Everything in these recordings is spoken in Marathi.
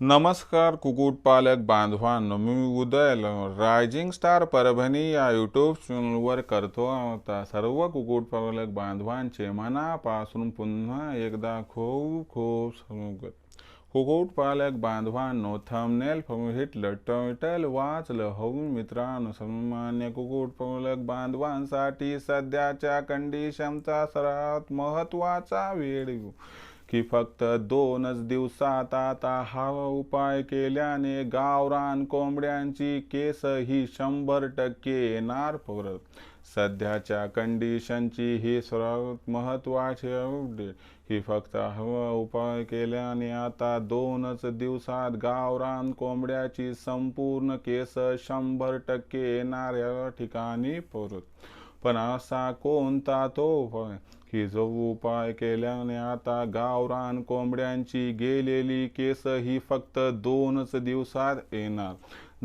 नमस्कार कुक्कुटपालक बांधवांनो मी उदय रायझिंग स्टार परभणी या यूट्यूब चॅनलवर करतो आता सर्व कुक्कुटपालक बांधवांचे मनापासून पुन्हा एकदा खूप खूप स्वागत. कुक्कुटपालक बांधवांनो थंबनेल हिटलं टोटल वाचलं. हो मित्रांनो सामान्य कुक्कुटपालक बांधवांसाठी सध्याच्या कंडिशनचा सर्वात महत्त्वाचा वेळ की फक्त दोनच दिवसात आता हा उपाय केल्याने गावरान कोंबड्यांची केस ही शंभर टक्के येणार परत. सध्याच्या कंडिशनची ही सर्वात महत्त्वाची अपडेट ही फक्त हवा उपाय केल्याने आता दोनच दिवसात गावरान कोंबड्याची संपूर्ण केस शंभर टक्के येणार या ठिकाणी परत. पण असा कोणता तो उपाय? की जो उपाय केल्याने आता गावरान कोंबड्यांची गेलेली केस ही फक्त दोनच दिवसात येणार.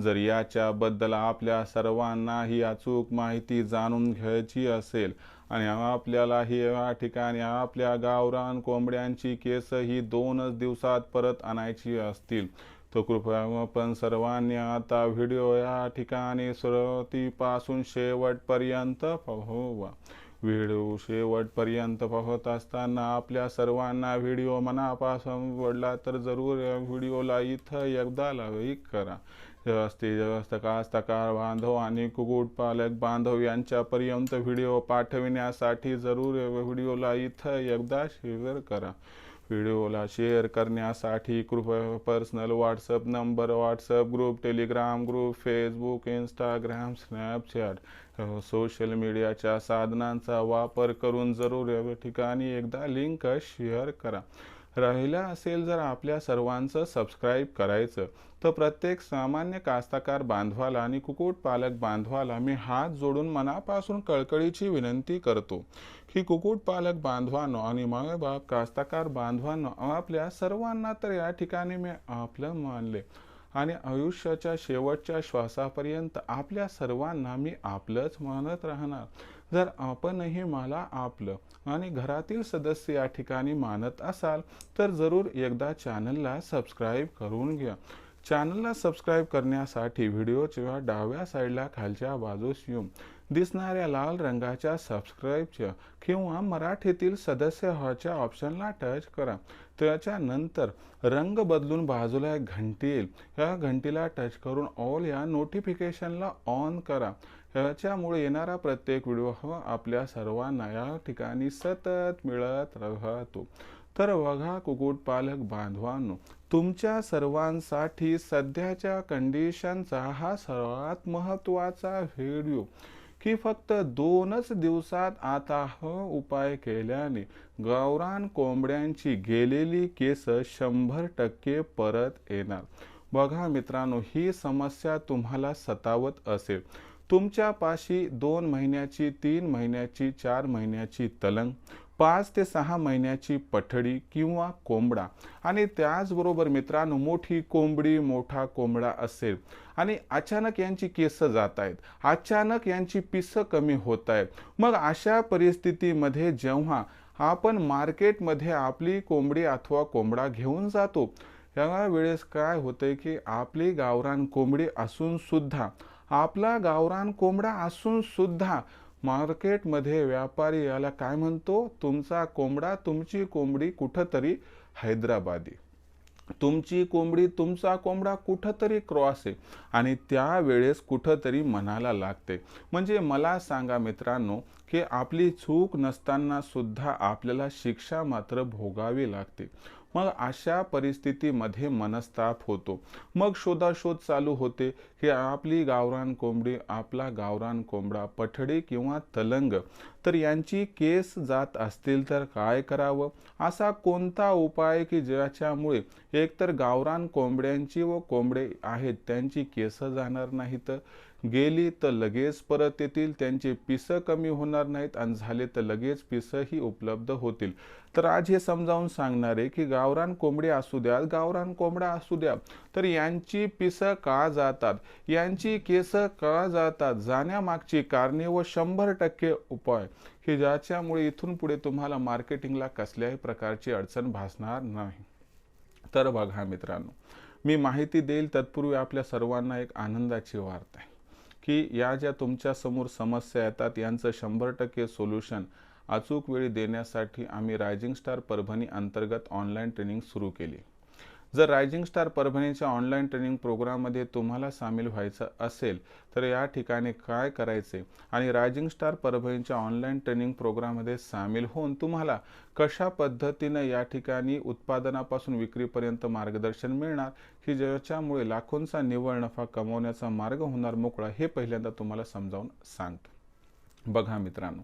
जर याच्याबद्दल आपल्या सर्वांना ही अचूक माहिती जाणून घ्यायची असेल आणि आपल्याला ही या ठिकाणी आपल्या गावरान कोंबड्यांची केस ही दोनच दिवसात परत आणायची असतील तर कृपया आपण सर्वांनी आता व्हिडिओ या ठिकाणी सुरुवातीपासून शेवटपर्यंत पाहावा व्हिडिओ शेवटपर्यंत पाहत असताना आपल्या सर्वांना व्हिडिओ मनापासून आवडला तर जरूर या व्हिडिओला इथं एकदा लाईक करा. जास्तीत जास्त कास्तकार बांधव आणि कुक्कुटपालक बांधव यांच्यापर्यंत व्हिडिओ पाठविण्यासाठी जरूर व्हिडिओला इथं एकदा शेअर करा. व्हिडिओला शेअर करण्यासाठी कृपया personal WhatsApp number WhatsApp group Telegram group Facebook Instagram Snapchat social मीडियाच्या साधनांचा वापर करून जरूर या ठिकाणी एकदा लिंक शेअर करा. राहिलं असेल जर आपल्या सर्वांचं सबस्क्राईब करायचं तर प्रत्येक सामान्य कास्ताकार बांधवाला आणि कुक्कुटपालक बांधवाला मी हात जोडून मनापासून कळकळीची विनंती करतो की कुक्कुटपालक बांधवांनो आणि मायबाप कास्ताकार बांधवांनो आपल्या सर्वांना तर या ठिकाणी मी आपलं मानले. आणि आयुष्याच्या शेवटच्या श्वासापर्यंत आपल्या सर्वांना मी आपलंच मानत राहणार. जर आपणही मला आपलं आणि घरातील सदस्य या ठिकाणी मानत असाल तर जरूर एकदा चॅनलला सबस्क्राईब करून घ्या. चॅनलला सबस्क्राईब करण्यासाठी व्हिडिओच्या डाव्या साईडला खालच्या बाजूस येऊन दिसणाऱ्या लाल रंगाच्या सबस्क्राईबच्या किंवा मराठीतील सदस्य व्हायच्या ऑप्शनला टच करा. त्याच्यानंतर रंग बदलून बाजूला एक घंटी येईल. या घंटीला टच करून ऑल या नोटिफिकेशनला ऑन करा. ह्याच्यामुळे येणारा प्रत्येक व्हिडिओ हा आपल्या सर्वांना या ठिकाणी सतत मिळत राहतो. तर बघा कुक्कुटपालक बांधवांनो तुमच्या सर्वांसाठी सध्याच्या कंडिशनचा हा सर्वात महत्त्वाचा व्हिडिओ की फक्त दोनच दिवसात आता हा उपाय केल्याने गावरान कोंबड्यांची गेलेली केस शंभर टक्के परत येणार. बघा मित्रांनो ही समस्या तुम्हाला सतावत असेल. तुमच्यापाशी दोन महिन्याची तीन महिन्याची चार महिन्याची तलंग. पाच ते सहा महिन्याची पठडी किंवा कोंबडा. आणि त्याचबरोबर मित्रांनो मोठी कोंबडी मोठा कोंबडा असेल. आणि अचानक यांची केस जात आहेत. अचानक यांची पिसं कमी होत आहेत. मग अशा परिस्थितीमध्ये जेव्हा आपण मार्केटमध्ये आपली कोंबडी अथवा कोंबडा घेऊन जातो या वेळेस काय होतंय की आपली गावरान कोंबडी असूनसुद्धा आपला गावरान कोंबडा असूनसुद्धा मार्केटमध्ये व्यापारी याला काय म्हणतो? तुमचा कोंबडा तुमची कोंबडी कुठंतरी हैदराबादी. तुमची कोंबडी तुमचा कोंबडा कुठंतरी क्रॉस आहे. आणि त्यावेळेस कुठंतरी मनाला लागते. म्हणजे मला सांगा मित्रांनो की आपली चूक नसताना सुद्धा आपल्याला शिक्षा मात्र भोगावी लागते. मग अशा परिस्थितीमध्ये मनस्ताप होतो. मग शोधाशोध चालू होते की आपली गावरान कोंबडी आपला गावरान कोंबडा पठडी किंवा तलंग तर यांची केस जात असतील तर काय करावं? असा कोणता उपाय की ज्याच्यामुळे एकतर गावरान कोंबड्यांची व कोंबडे आहेत त्यांची केस जाणार नाहीत? गेली तर लगेच परत येतील त्यांचे पिसं कमी होणार नाहीत आणि झाले तर लगेच पिसंही उपलब्ध होतील. तर आज हे समजावून सांगणार आहे की गावरान कोंबडी असू द्या गावरान कोंबडा असू द्या तर यांची पिसं का जातात? यांची केस का जातात? जाण्यामागची कारणे व शंभर टक्के उपाय. की ज्याच्यामुळे इथून पुढे तुम्हाला मार्केटिंगला कसल्याही प्रकारची अडचण भासणार नाही. तर बघा मित्रांनो मी माहिती देईल तत्पूर्वी आपल्या सर्वांना एक आनंदाची वार्ता आहे. की या ज्या तुमच्यासमोर समस्या येतात यांचं शंभर टक्के सोल्युशन अचूक वेळी देण्यासाठी आम्ही रायझिंग स्टार परभणी अंतर्गत ऑनलाईन ट्रेनिंग सुरू केली. जर रायझिंग स्टार परभणीच्या ऑनलाईन ट्रेनिंग प्रोग्राममध्ये तुम्हाला सामील व्हायचं असेल तर या ठिकाणी काय करायचे आणि रायझिंग स्टार परभणीच्या ऑनलाईन ट्रेनिंग प्रोग्राममध्ये सामील होऊन तुम्हाला कशा पद्धतीनं या ठिकाणी उत्पादनापासून विक्रीपर्यंत मार्गदर्शन मिळणार की ज्याच्यामुळे लाखोंचा निव्वळ नफा कमवण्याचा मार्ग होणार मोकळा हे पहिल्यांदा तुम्हाला समजावून सांगतो. बघा मित्रांनो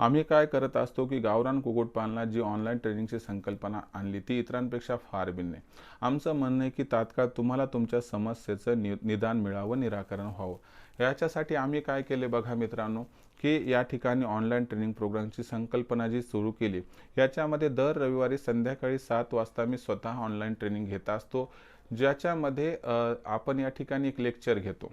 आम्ही काय करत असतो की गावरान कुक्कुटपालनात जी ऑनलाईन ट्रेनिंगची संकल्पना आणली ती इतरांपेक्षा फार भिन्न आहे. आमचं म्हणणं आहे की तात्काळ तुम्हाला तुमच्या समस्येचं नि निदान मिळावं निराकरण व्हावं. याच्यासाठी आम्ही काय केले बघा मित्रांनो की या ठिकाणी ऑनलाईन ट्रेनिंग प्रोग्रामची संकल्पना जी सुरू केली याच्यामध्ये दर रविवारी संध्याकाळी सात वाजता मी स्वतः ऑनलाईन ट्रेनिंग घेत असतो. ज्याच्यामध्ये आपण या ठिकाणी एक लेक्चर घेतो.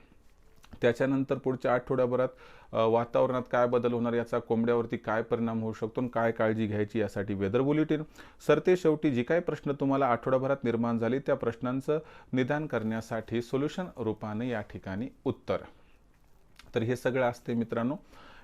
त्याच्यानंतर पुढच्या आठवड्याभरात वातावरणात काय बदल होणार याचा कोंबड्यावरती काय परिणाम होऊ शकतो आणि काय काळजी घ्यायची यासाठी वेदर बुलेटिन. सरते शेवटी जी काही प्रश्न तुम्हाला आठवड्याभरात निर्माण झाली त्या प्रश्नांचं निदान करण्यासाठी सोल्युशन रूपाने या ठिकाणी उत्तर. तर हे सगळं असते मित्रांनो.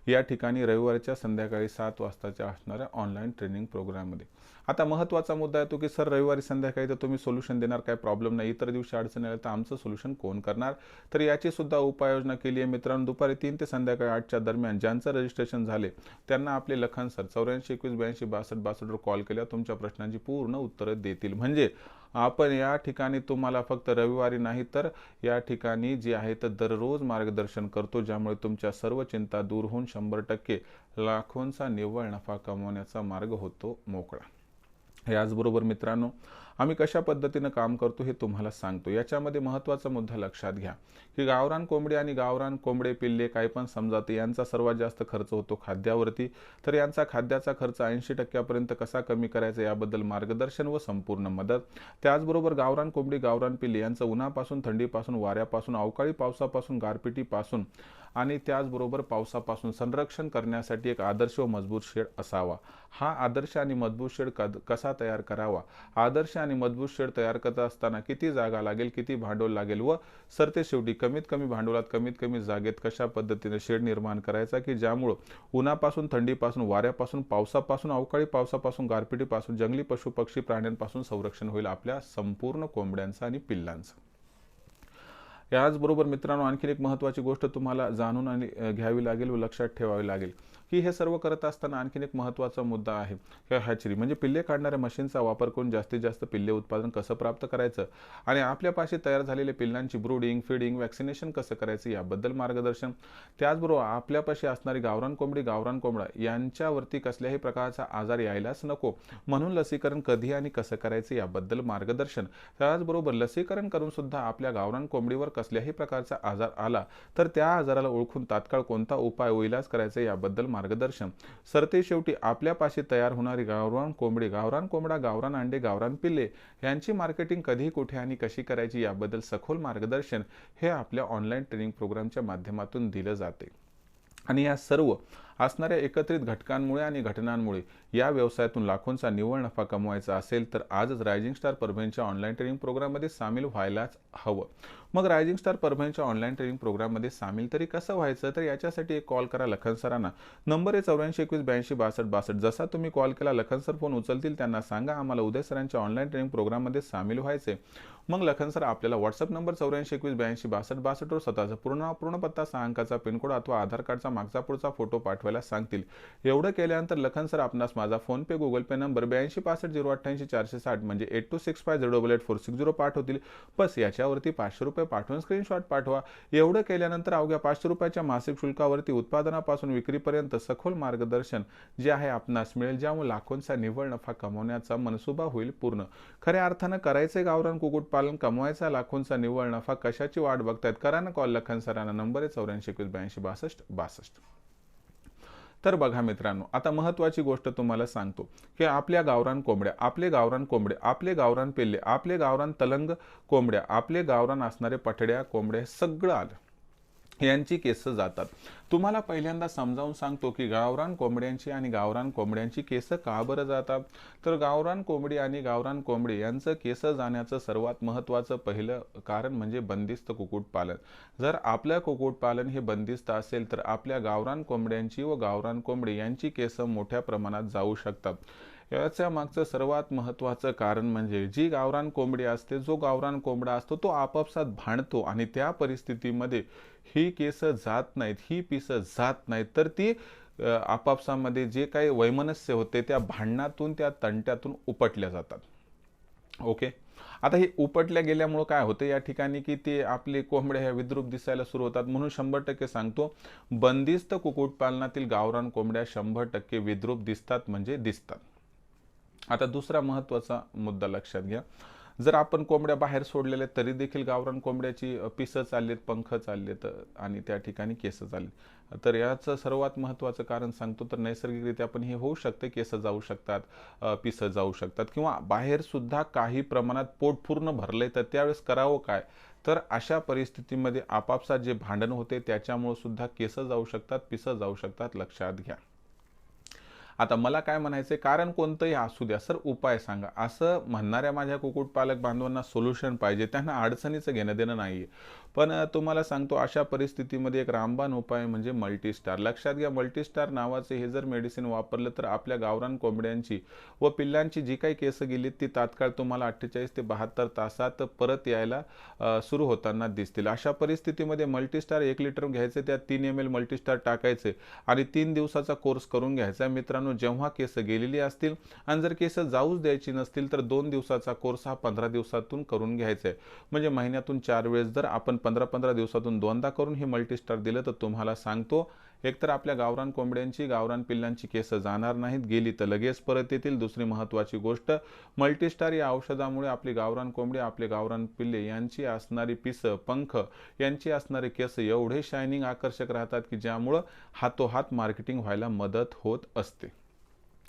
या ठिकाणी रविवारच्या संध्याकाळी सात वाजताच्या असणाऱ्या ऑनलाईन ट्रेनिंग प्रोग्राममध्ये आता महत्त्वाचा मुद्दा येतो की सर रविवारी संध्याकाळी तर तुम्ही सोल्युशन देणार काय प्रॉब्लेम नाही. इतर दिवशी अडचण आल्या तर आमचं सोल्युशन कोण करणार? तर याची सुद्धा उपाययोजना केली आहे मित्रांनो. दुपारी तीन ते संध्याकाळी आठच्या दरम्यान ज्यांचं रजिस्ट्रेशन झाले त्यांना आपले लखन सर चौऱ्याऐंशी एकवीस ब्याऐंशी बासष्ट बासष्टवर कॉल केल्या. तुमच्या प्रश्नांची पूर्ण उत्तरं देतील. म्हणजे आपण या ठिकाणी तुम्हाला फक्त रविवारी नाही तर या ठिकाणी जे आहे तर दररोज मार्गदर्शन करतो ज्यामुळे तुमच्या सर्व चिंता दूर होऊन शंभर टक्के लाखोंचा निव्वळ नफा कमवण्याचा मार्ग होतो मोकळा. याचबरोबर मित्रांनो आम्ही कशा पद्धतीनं काम करतो हे तुम्हाला सांगतो. याच्यामध्ये महत्त्वाचा मुद्दा लक्षात घ्या की गावरान कोंबडी आणि गावरान कोंबडे पिल्ले काय पण समजाते यांचा सर्वात जास्त खर्च होतो खाद्यावरती तर यांचा खाद्याचा खर्च ऐंशी टक्क्यापर्यंत कसा कमी करायचा याबद्दल मार्गदर्शन व संपूर्ण मदत. त्याचबरोबर गावरान कोंबडी गावरान पिल्ले यांचं उन्हापासून थंडीपासून वाऱ्यापासून अवकाळी पावसापासून गारपिटीपासून आणि त्याचबरोबर पावसापासून संरक्षण करण्यासाठी एक आदर्श व मजबूत शेड असावा. हा आदर्श आणि मजबूत शेड कसा तयार करावा? आदर्श आणि मजबूत शेड तयार करत असताना किती जागा लागेल किती भांडवल लागेल व सरते शेवटी कमीत कमी भांडवलात कमीत कमी जागेत कशा पद्धतीने शेड निर्माण करायचा की ज्यामुळं उन्हापासून थंडीपासून वाऱ्यापासून पावसापासून अवकाळी पावसापासून गारपिटीपासून जंगली पशु पक्षी प्राण्यांपासून संरक्षण होईल आपल्या संपूर्ण कोंबड्यांचं आणि पिल्लांचं. याचबरोबर मित्रांनो आणखीन एक महत्त्वाची गोष्ट तुम्हाला जाणून आणि घ्यावी लागेल व लक्षात ठेवावी लागेल. की हे सर्व करत असताना आणखीन एक महत्त्वाचा मुद्दा आहे. हॅचरी म्हणजे पिल्ले काढणाऱ्या मशीनचा वापर करून जास्तीत जास्त पिल्ले उत्पादन कसं प्राप्त करायचं आणि आपल्यापाशी तयार झालेल्या पिल्लांची ब्रूडिंग फिडिंग वॅक्सिनेशन कसं करायचं याबद्दल मार्गदर्शन. त्याचबरोबर आपल्यापाशी असणारी गावरान कोंबडी गावरान कोंबडा यांच्यावरती कसल्याही प्रकारचा आजार यायलाच नको. म्हणून लसीकरण कधी आणि कसं करायचं याबद्दल मार्गदर्शन. त्याचबरोबर लसीकरण करून सुद्धा आपल्या गावरान कोंबडीवर कसल्याही प्रकारचा आजार आला तर त्या आजाराला ओळखून तात्काळ कोणता उपाय इलाज करायचा याबद्दल मार्गदर्शन. सरते शेवटी आपल्यापाशी तयार होणारी गावरान कोंबडी गावरान कोंबडा गावरान अंडे गावरान पिल्ले यांची मार्केटिंग कधी कुठे आणि कशी करायची याबद्दल सखोल मार्गदर्शन हे आपल्या ऑनलाईन ट्रेनिंग प्रोग्रामच्या माध्यमातून दिलं जाते. आणि या सर्व असणाऱ्या एकत्रित घटकांमुळे आणि घटनांमुळे या व्यवसायातून लाखोंचा निव्वळ नफा कमवायचा असेल तर आजच रायझिंग स्टार परभणीच्या ऑनलाईन ट्रेनिंग प्रोग्राममध्ये सामील व्हायलाच हवं. मग रायझिंग स्टार परभणीच्या ऑनलाईन ट्रेनिंग प्रोग्राममध्ये सामील तरी कसं व्हायचं? तर याच्यासाठी एक कॉल करा लखन सरांना. नंबर आहे चौऱ्याऐंशी एकवीस ब्याऐंशी बासष्ट बासष्ट. जसा तुम्ही कॉल केला लखन सर फोन उचलतील त्यांना सांगा आम्हाला उदय सरांच्या ऑनलाईन ट्रेनिंग प्रोग्राममध्ये सामील व्हायचे मग लखन सर आपल्याला व्हॉट्सअप नंबर चौऱ्याऐंशी एकवीस ब्याऐंशी बासष्ट बासष्टवर स्वतःचा पूर्ण पूर्ण पत्ता सहा अंकाचा पिनकोड अथवा आधार कार्डचा मागचा पुढचा फोटो पाठवायला सांगतील. एवढं केल्यानंतर लखन सर आपणास माझा फोनपे गुगल पे नंबर ब्याऐंशी पासष्ट झिरो अठ्ठ्याऐंशी चारशे साठ म्हणजे eight two six five zero double eight four six zero पाठवतील बस याच्यावरती पाचशे रुपये पाठवून स्क्रीनशॉट पाठवा. एवढं केल्यानंतर अवघ्या पाचशे रुपयाच्या मासिक शुल्कावरती उत्पादनापासून विक्रीपर्यंत सखोल मार्गदर्शन जे आहे आपणास मिळेल ज्यामुळे लाखोंचा निव्वळ नफा कमवण्याचा मनसुबा होईल पूर्ण. खऱ्या अर्थानं करायचे गावरान कुक्कुटपालन कमवायचा लाखोंचा निव्वळ नफा कशाची वाट बघतायत? करा ना कॉल लखन सरांना. नंबर आहे चौऱ्याऐंशी एकवीस ब्याऐंशी बासष्ट बासष्ट. तर बघा मित्रांनो आता महत्त्वाची गोष्ट तुम्हाला सांगतो की आपल्या गावरान कोंबड्या आपले गावरान कोंबडे आपले गावरान पेल्ले आपले गावरान तलंग कोंबड्या आपले गावरान असणारे पठड्या कोंबड्या सगळं आलं. यांची केसं जातात. तुम्हाला पहिल्यांदा समजावून सांगतो की गावरान कोंबड्यांची आणि गावरान कोंबड्यांची केसं का बरं जातात? तर गावरान कोंबडी आणि गावरान कोंबडी यांचं केस जाण्याचं सर्वात महत्त्वाचं पहिलं कारण म्हणजे बंदिस्त कुक्कुटपालन. जर आपलं कुक्कुटपालन हे बंदिस्त असेल तर आपल्या गावरान कोंबड्यांची व गावरान कोंबडी यांची केसं मोठ्या प्रमाणात जाऊ शकतात. याच्या मागचं सर्वात महत्त्वाचं कारण म्हणजे जी गावरान कोंबडी असते जो गावरान कोंबडा असतो तो आपापसात भांडतो आणि त्या परिस्थितीमध्ये ही केस जात नाहीत ही पिसं जात नाहीत. तर ती आपापसामध्ये जे काही वैमनस्य होते त्या भांडणातून त्या तंट्यातून उपटल्या जातात. ओके? आता हे उपटल्या गेल्यामुळं काय होतं या ठिकाणी की ते आपले कोंबड्या ह्या विद्रूप दिसायला सुरू होतात म्हणून शंभर टक्के सांगतो बंदिस्त कुक्कुटपालनातील गावरान कोंबड्या शंभर टक्के विद्रूप दिसतात म्हणजे दिसतात. आता दुसरा महत्त्वाचा मुद्दा लक्षात घ्या. जर आपण कोंबड्या बाहेर सोडलेल्या तरी देखील गावरान कोंबड्याची पिसं चाललीत पंख चाललेत आणि त्या ठिकाणी केस चालले तर याचं सर्वात महत्त्वाचं कारण सांगतो तर नैसर्गिकरित्या पण हे होऊ शकते केस जाऊ शकतात पिसं जाऊ शकतात किंवा बाहेरसुद्धा काही प्रमाणात पोट पूर्ण भरले तर त्यावेळेस करावं काय? तर अशा परिस्थितीमध्ये आपापसात जे भांडण होते त्याच्यामुळे सुद्धा केसं जाऊ शकतात पिसं जाऊ शकतात लक्षात घ्या. आता मला काय म्हणायचं कारण कोणतंही असू द्या सर उपाय सांगा. असं म्हणणाऱ्या माझ्या कुक्कुटपालक बांधवांना सोल्युशन पाहिजे त्यांना अडचणीचं घेणं देणं नाही पण तुम्हाला सांगतो अशा परिस्थितीमध्ये एक रामबाण उपाय म्हणजे मल्टीस्टार. लक्षात घ्या मल्टीस्टार नावाचे हे जर मेडिसिन वापरलं तर आपल्या गावरान कोंबड्यांची व पिल्लांची जी काही केसं गेलीत ती तात्काळ तुम्हाला अठ्ठेचाळीस ते बहात्तर तासात परत यायला सुरू होताना दिसतील. अशा परिस्थितीमध्ये मल्टीस्टार एक लिटर घ्यायचे त्यात तीन एम एल मल्टीस्टार टाकायचे आणि तीन दिवसाचा कोर्स करून घ्यायचा. मित्रांनो जेव्हा केस गेलेली असतील आणि जर केस जाऊच द्यायची नसतील तर दोन दिवसाचा कोर्स हा पंधरा दिवसातून करून घ्यायचा आहे. म्हणजे महिन्यातून चार वेळेस जर आपण पंधरा पंधरा दिवसातून दोनदा करून हे मल्टीस्टार दिलं तर तुम्हाला सांगतो एकतर आपल्या गावरान कोंबड्यांची गावरान पिल्लांची केस जाणार नाहीत गेली तर लगेच परत येतील. दुसरी महत्त्वाची गोष्ट मल्टीस्टार या औषधामुळे आपली गावरान कोंबडी आपले गावरान पिल्ले यांची असणारी पिसं पंख यांची असणारे केस एवढे शायनिंग आकर्षक राहतात की ज्यामुळं हातोहात मार्केटिंग व्हायला मदत होत असते.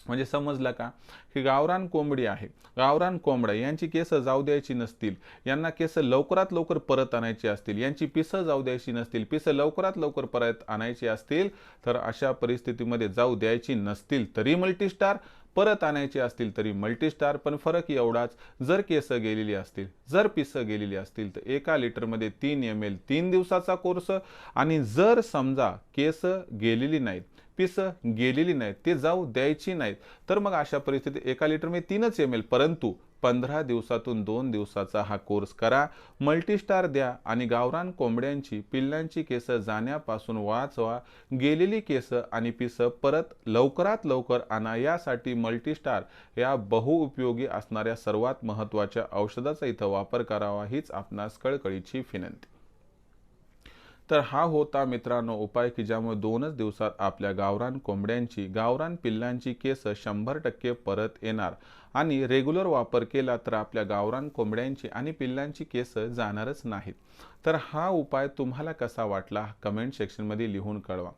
म्हणजे समजलं का? की गावरान कोंबडी आहे. गावरान कोंबड्या यांची केसं जाऊ द्यायची नसतील. यांना केस लवकरात लवकर परत आणायची असतील. यांची पिसं जाऊ द्यायची नसतील. पिसं लवकरात लवकर परत आणायची असतील तर अशा परिस्थितीमध्ये जाऊ द्यायची नसतील तरी मल्टीस्टार परत आणायची असतील तरी मल्टीस्टार. पण फरक एवढाच जर केस गेलेली असतील जर पिसं गेलेली असतील तर एका लिटरमध्ये तीन एम एल तीन दिवसाचा कोर्स. आणि जर समजा केस गेलेली नाहीत पिसं गेलेली नाहीत ते जाऊ द्यायची नाहीत. तर मग अशा परिस्थितीत एका लिटरमध्ये तीनच एम एल परंतु पंधरा दिवसातून दोन दिवसाचा हा कोर्स करा. मल्टीस्टार द्या आणि गावरान कोंबड्यांची पिल्लांची केसं जाण्यापासून वाचवा. गेलेली केसं आणि पिसं परत लवकरात लवकर आणा. यासाठी मल्टीस्टार या बहुउपयोगी असणाऱ्या सर्वात महत्त्वाच्या औषधाचा इथं वापर करावा हीच आपणास कळकळीची विनंती. तर हा होता मित्रांनो उपाय की ज्यामुळे दोनच दिवसात आपल्या गावरान कोंबड्यांची गावरान पिल्लांची केस शंभर टक्के परत येणार. आणि रेग्युलर वापर केला तर आपल्या गावरान कोंबड्यांची आणि पिल्लांची केस जाणारच नाहीत. तर हा उपाय तुम्हाला कसा वाटला कमेंट सेक्शनमध्ये लिहून कळवा.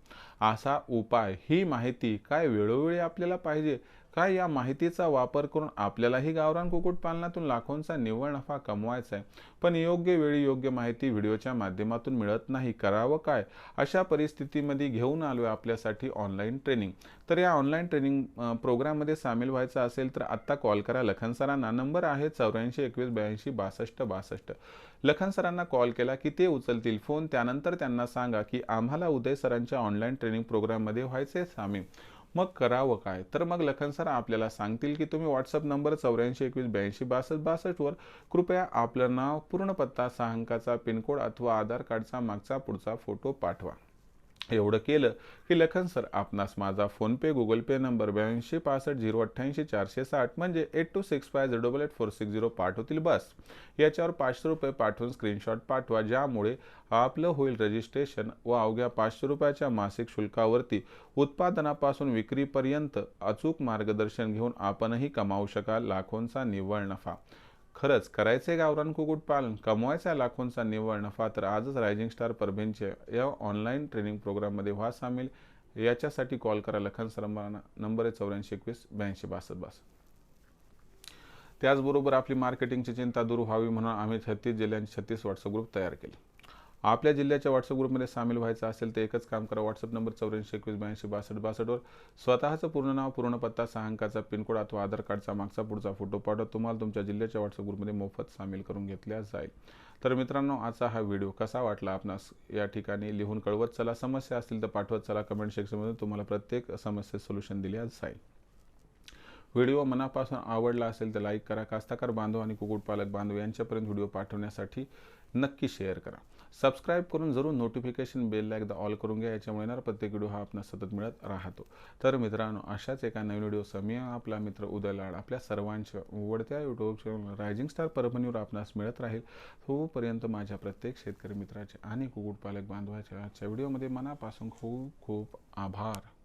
असा उपाय ही माहिती काय वेळोवेळी आपल्याला पाहिजे काय या माहितीचा वापर करून आपल्यालाही गावरान कुक्कुटपालनातून लाखोंचा निव्वळ नफा कमवायचा आहे पण योग्य वेळी योग्य माहिती व्हिडिओच्या माध्यमातून मिळत नाही करावं काय? अशा परिस्थितीमध्ये घेऊन आलो आहे आपल्यासाठी ऑनलाईन ट्रेनिंग. तर या ऑनलाईन ट्रेनिंग प्रोग्राममध्ये सामील व्हायचं असेल तर आत्ता कॉल करा लखन सरांना. नंबर आहे चौऱ्याऐंशी एकवीस ब्याऐंशी बासष्ट बासष्ट. लखन सरांना कॉल केला की ते उचलतील फोन. त्यानंतर त्यांना सांगा की आम्हाला उदय सरांच्या ऑनलाईन ट्रेनिंग प्रोग्राममध्ये व्हायचे सामील. मग करावं काय? तर मग लखन सर आपल्याला सांगतील की तुम्ही व्हॉट्सअप नंबर चौऱ्याऐंशी एकवीस ब्याऐंशी बासष्ट बासष्टवर कृपया आपलं नाव पूर्ण पत्ता सहा अंकाचा पिनकोड अथवा आधार कार्डचा मागचा पुढचा फोटो पाठवा. एवढं केलं की लखन सर आपणास माझा फोनपे गुगल पे नंबर ब्याऐंशी पासष्ट झिरो अठ्ठ्याऐंशी चारशे साठ म्हणजे eight two six five zero double eight four six zero पाठवतील बस. याच्यावर पाचशे रुपये पाठवून स्क्रीनशॉट पाठवा ज्यामुळे आपलं होईल रजिस्ट्रेशन. व अवघ्या पाचशे रुपयाच्या मासिक शुल्कावरती उत्पादनापासून विक्रीपर्यंत अचूक मार्गदर्शन घेऊन आपणही कमावू शकाल लाखोंचा निव्वळ नफा. खरंच करायचे गावरान कुक्कुटपालन कमवायचा लाखोंचा निव्वळ नफा तर आजच रायझिंग स्टार परभेंचे या ऑनलाईन ट्रेनिंग प्रोग्राममध्ये व्हा सामील. याच्यासाठी कॉल करा लखन सरंबाना नंबर आहे चौऱ्याऐंशी एकवीस ब्याऐंशी बासष्ट बास त्याचबरोबर आपली मार्केटिंगची चिंता दूर व्हावी म्हणून आम्ही छत्तीस जिल्ह्यांचे छत्तीस व्हॉट्सअप ग्रुप तयार केले. आपल्या जिल्ह्याच्या व्हॉट्सअप ग्रुपमध्ये सामील व्हायचं असेल तर एकच काम करा. व्हॉट्सअप नंबर चौऱ्याऐंशी एकवीस ब्याऐंशी बासष्ट बासष्टवर स्वतःचं पूर्ण नाव पूर्ण पत्ता सहा अंकाचा पिनकोड अथवा आधार कार्डचा मागचा पुढचा फोटो पाठवत तुम्हाला तुमच्या जिल्ह्याच्या व्हॉट्सअप ग्रुपमध्ये मोफत सामील करून घेतल्या जाईल. तर मित्रांनो आजचा हा व्हिडिओ कसा वाटला आपणास या ठिकाणी लिहून कळवत चला. समस्या असतील तर पाठवत चला. कमेंट सेक्शनमध्ये तुम्हाला प्रत्येक समस्येत सोल्युशन दिल्या जाईल. व्हिडिओ मनापासून आवडला असेल तर लाईक करा. कास्ताकार बांधव आणि कुक्कुटपालक बांधव यांच्यापर्यंत व्हिडिओ पाठवण्यासाठी नक्की शेअर करा. सबस्क्राईब करून जरूर नोटिफिकेशन बेलला एकदा ऑल करून घ्या. याच्यामुळे येणार प्रत्येक व्हिडिओ हा आपण सतत मिळत राहतो. तर मित्रांनो अशाच एका नवीन व्हिडिओ मी आपला मित्र उदय लाड आपल्या सर्वांच्या उघडत्या यूट्यूब चॅनल रायझिंग स्टार परभणीवर आपणास मिळत राहील. तोपर्यंत माझ्या प्रत्येक शेतकरी मित्राचे आणि कुक्कुटपालक बांधवाच्या आजच्या व्हिडिओमध्ये मनापासून खूप खूप आभार.